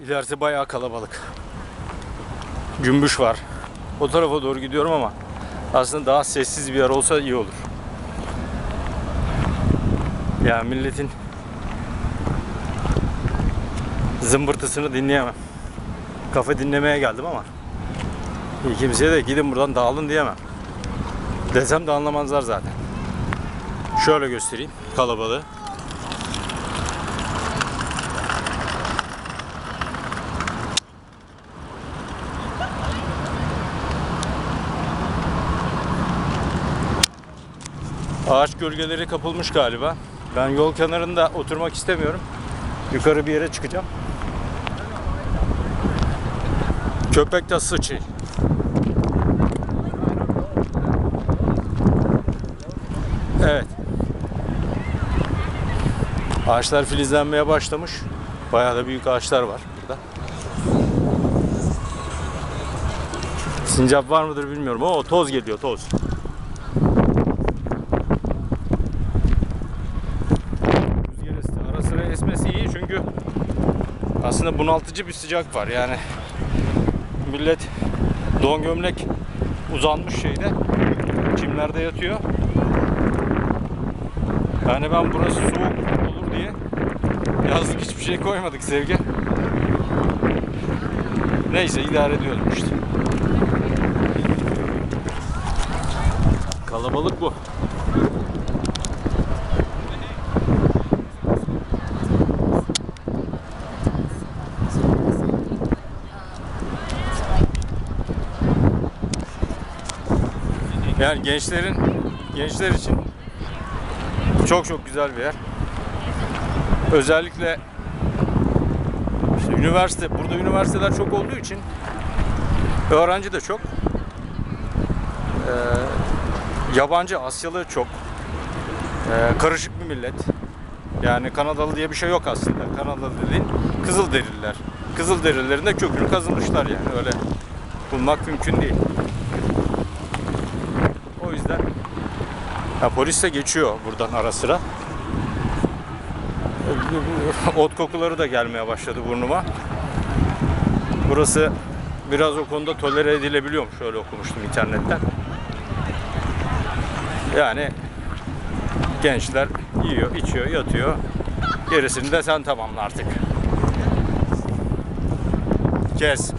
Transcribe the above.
ilerisi bayağı kalabalık. Cümbüş var. O tarafa doğru gidiyorum ama aslında daha sessiz bir yer olsa iyi olur. Yani milletin zımbırtısını dinleyemem. Kafe dinlemeye geldim ama kimseye de gidin buradan dağılın diyemem. Desem de anlamazlar zaten. Şöyle göstereyim kalabalığı. Ağaç gölgeleri kapılmış galiba. Ben yol kenarında oturmak istemiyorum. Yukarı bir yere çıkacağım. Köpek de sıçı. Evet. Ağaçlar filizlenmeye başlamış. Bayağı da büyük ağaçlar var burada. Sincap var mıdır bilmiyorum. O toz geliyor toz. Rüzgar esti. Ara sıra esmesi iyi çünkü aslında bunaltıcı bir sıcak var. Yani millet don gömlek uzanmış şeyde çimlerde yatıyor. Yani ben burası soğuk olur diye yazlık hiçbir şey koymadık sevgi. Neyse idare ediyorum işte. Kalabalık bu. Yani gençlerin gençler için çok çok güzel bir yer. Özellikle işte üniversite, burada üniversiteler çok olduğu için öğrenci de çok. Ee, yabancı, Asyalı çok. Ee, karışık bir millet. Yani Kanadalı diye bir şey yok aslında. Kanadalı dediğin Kızılderililer. Kızılderililerin de kökünü kazımışlar yani öyle bulmak mümkün değil. O yüzden ha, polis de geçiyor buradan ara sıra. Ot kokuları da gelmeye başladı burnuma. Burası biraz o konuda tolere edilebiliyormuş. Şöyle okumuştum internetten. Yani gençler yiyor, içiyor, yatıyor. Gerisini de sen tamamla artık. Kes.